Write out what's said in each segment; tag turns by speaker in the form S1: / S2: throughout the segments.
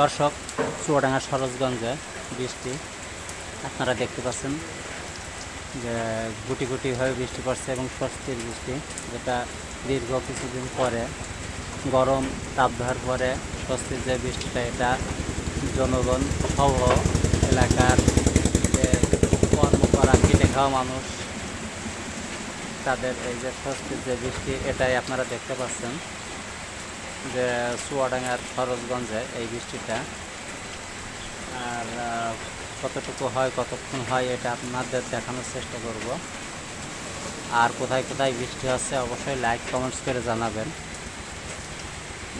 S1: দর্শক, চুয়াডাঙ্গা সরোজগঞ্জে বৃষ্টি। আপনারা দেখতে পাচ্ছেন যে গুটি গুটি হয়ে বৃষ্টি পড়ছে এবং স্বস্তির বৃষ্টি, যেটা দীর্ঘ কিছুদিন পরে গরম তাপদার পরে স্বস্তির যে বৃষ্টিটা, এটা জনগণ সহ এলাকার কর্ম করা খেটে খাওয়া মানুষ, তাদের এই যে স্বস্তির যে বৃষ্টি, এটাই আপনারা দেখতে পাচ্ছেন। যে চুয়াডাঙ্গার সরোজগঞ্জে এই বৃষ্টিটা। আর কতটুকু হয়, কতক্ষণ হয়, এটা আপনাদের দেখানোর চেষ্টা করব। আর কোথায় কোথায় বৃষ্টি হচ্ছে, অবশ্যই লাইক কমেন্টস করে জানাবেন।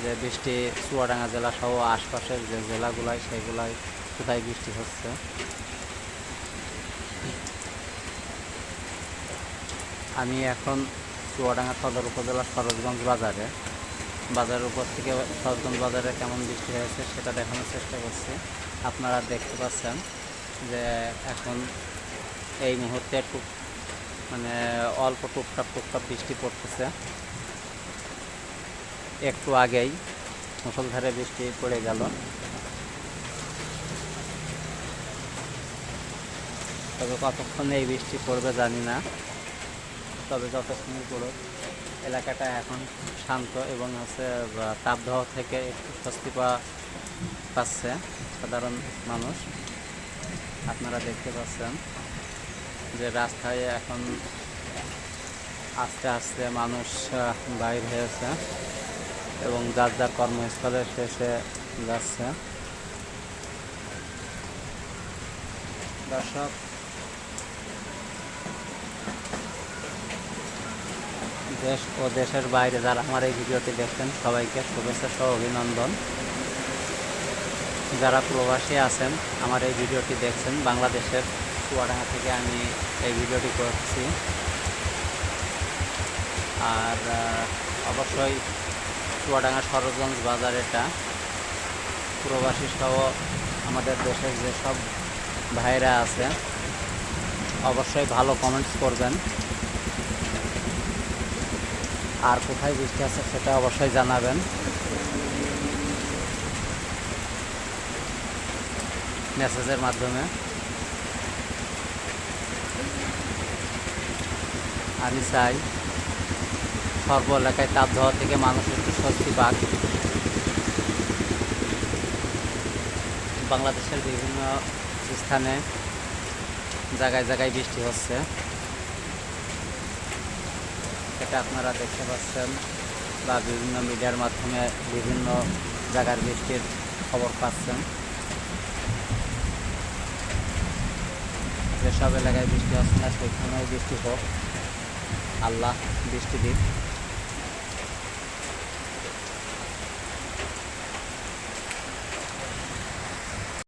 S1: যে বৃষ্টি চুয়াডাঙ্গা জেলা সহ আশপাশের যে জেলাগুলাই সেগুলাই কোথায় বৃষ্টি হচ্ছে। আমি এখন চুয়াডাঙ্গা সদর উপজেলার সরোজগঞ্জ বাজারে। বাজারের উপর থেকে সরোজগঞ্জ বাজারে কেমন বৃষ্টি হয়েছে সেটা দেখানোর চেষ্টা করছি। আপনারা দেখতে পাচ্ছেন যে এখন এই মুহূর্তে টুক মানে অল্প টুকটাপ টুকটাপ বৃষ্টি পড়তেছে। একটু আগেই মুসলধারে বৃষ্টি পড়ে গেল। তবে কতক্ষণ এই বৃষ্টি পড়বে জানি না, তবে যতক্ষণই পড়ুক। এলাকাটা এখন শান্ত এবং হচ্ছে তাপদাহ থেকে একটু স্বস্তি পাওয়া পাচ্ছে সাধারণ মানুষ। আপনারা দেখতে পাচ্ছেন যে রাস্তায় এখন আস্তে আস্তে মানুষ বাইর হয়েছে এবং যার যার কর্মস্থলে শেষে যাচ্ছে। দর্শক দেশ ও দেশের বাইরে যারা আমার এই ভিডিওটি দেখছেন, সবাইকে শুভেচ্ছা সহ অভিনন্দন। যারা প্রবাসী আছেন, আমার এই ভিডিওটি দেখছেন, বাংলাদেশের চুয়াডাঙ্গা থেকে আমি এই ভিডিওটি করছি। আর অবশ্যই চুয়াডাঙ্গা সরোজগঞ্জ বাজার এটা। প্রবাসী সহ আমাদের দেশের যেসব ভাইরা আছে, অবশ্যই ভালো কমেন্টস করবেন। আর কোথায় বৃষ্টি আছে সেটা অবশ্যই জানাবেন। মেসেজের মাধ্যমে। আমি চাই সর্ব এলাকায় তাপ দেওয়া থেকে মানুষ একটু স্বস্তি পাক। বাংলাদেশের বিভিন্ন স্থানে জায়গায় জায়গায় বৃষ্টি হচ্ছে। সেটা আপনারা দেখতে পাচ্ছেন বা বিভিন্ন মিডিয়ার মাধ্যমে বিভিন্ন জায়গার বৃষ্টির খবর পাচ্ছেন। যেসব এলাকায় বৃষ্টি হচ্ছে না সেখানেও বৃষ্টি হোক। আল্লাহ বৃষ্টি দিক।